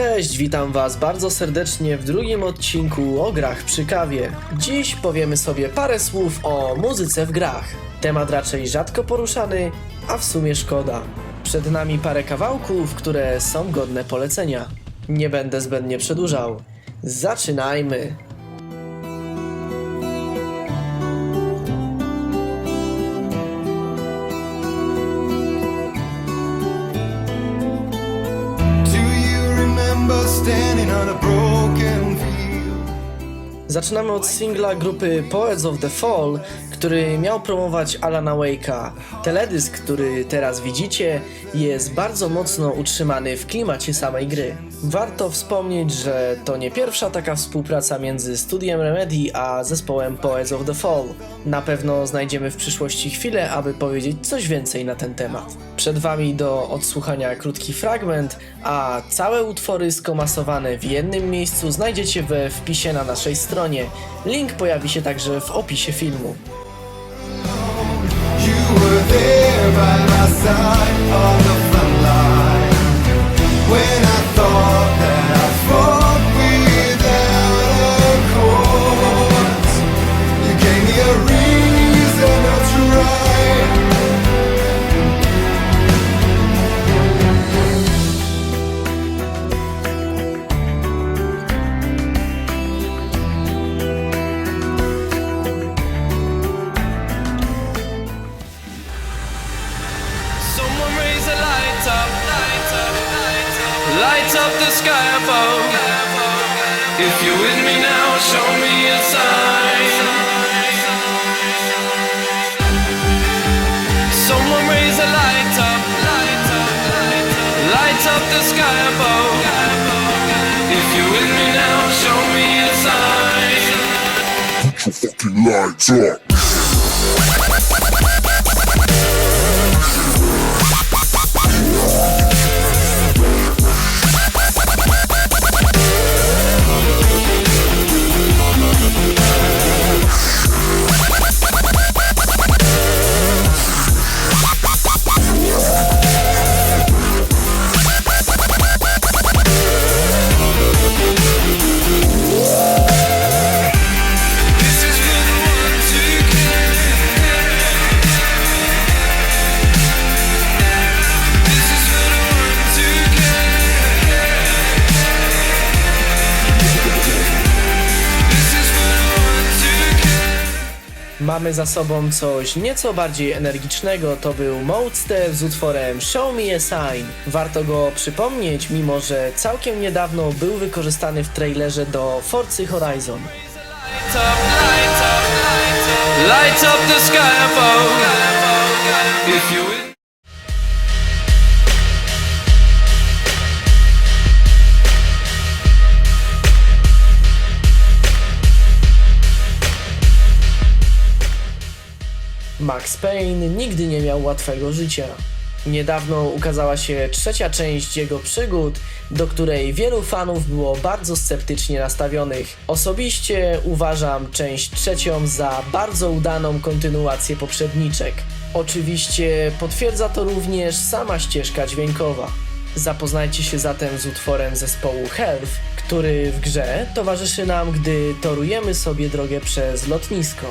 Cześć, witam Was bardzo serdecznie w drugim odcinku o grach przy kawie. Dziś powiemy sobie parę słów o muzyce w grach. Temat raczej rzadko poruszany, a w sumie szkoda. Przed nami parę kawałków, które są godne polecenia. Nie będę zbędnie przedłużał. Zaczynajmy! Zaczynamy od singla grupy Poets of the Fall, który miał promować Alana Wake'a. Teledysk, który teraz widzicie, jest bardzo mocno utrzymany w klimacie samej gry. Warto wspomnieć, że to nie pierwsza taka współpraca między studiem Remedy a zespołem Poets of the Fall. Na pewno znajdziemy w przyszłości chwilę, aby powiedzieć coś więcej na ten temat. Przed Wami do odsłuchania krótki fragment, a całe utwory skomasowane w jednym miejscu znajdziecie we wpisie na naszej stronie. Link pojawi się także w opisie filmu. You were light up, the sky above. If you're with me now, show me a sign. Someone raise a light up, light up, light up, up the sky above. If you're with me now, show me a sign. Put your fucking lights up. Mamy za sobą coś nieco bardziej energicznego, to był Mode z utworem Show Me a Sign. Warto go przypomnieć, mimo że całkiem niedawno był wykorzystany w trailerze do Forcy Horizon. Light up, light up, light up, light up Max Payne nigdy nie miał łatwego życia. Niedawno ukazała się trzecia część jego przygód, do której wielu fanów było bardzo sceptycznie nastawionych. Osobiście uważam część trzecią za bardzo udaną kontynuację poprzedniczek. Oczywiście potwierdza to również sama ścieżka dźwiękowa. Zapoznajcie się zatem z utworem zespołu Health, który w grze towarzyszy nam, gdy torujemy sobie drogę przez lotnisko.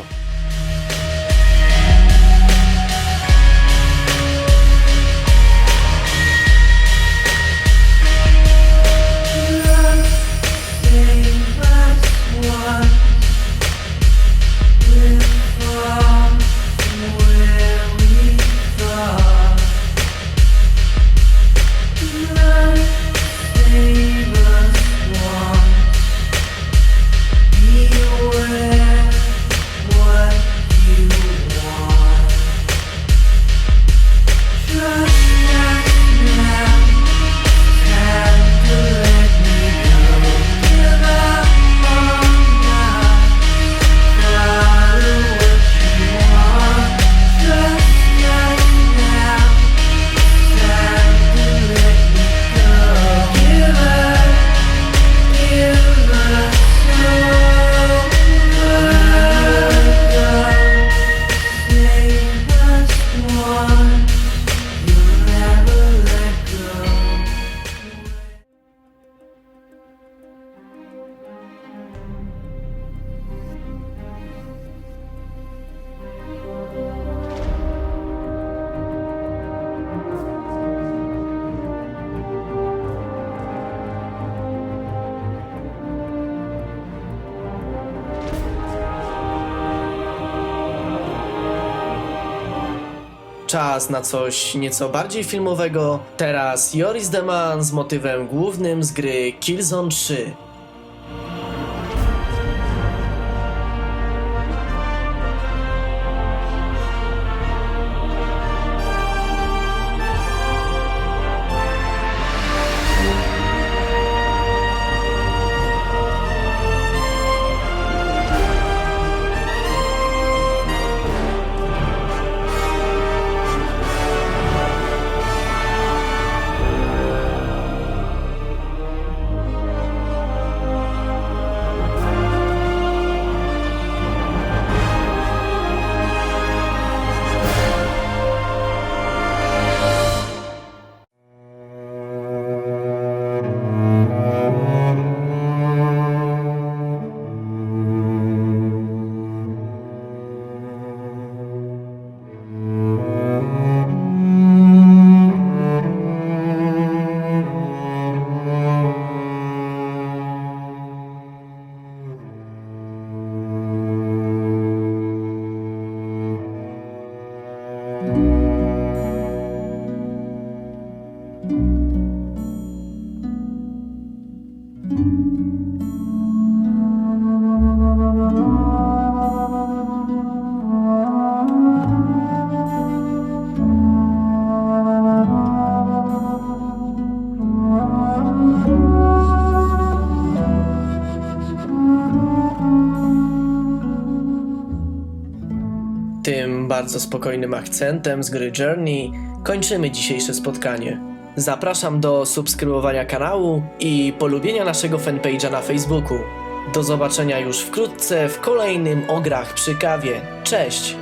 Czas na coś nieco bardziej filmowego. Teraz Joris the Man z motywem głównym z gry Killzone 3. bardzo spokojnym akcentem z gry Journey kończymy dzisiejsze spotkanie. Zapraszam do subskrybowania kanału i polubienia naszego fanpage'a na Facebooku. Do zobaczenia już wkrótce w kolejnym ograch przy kawie. Cześć!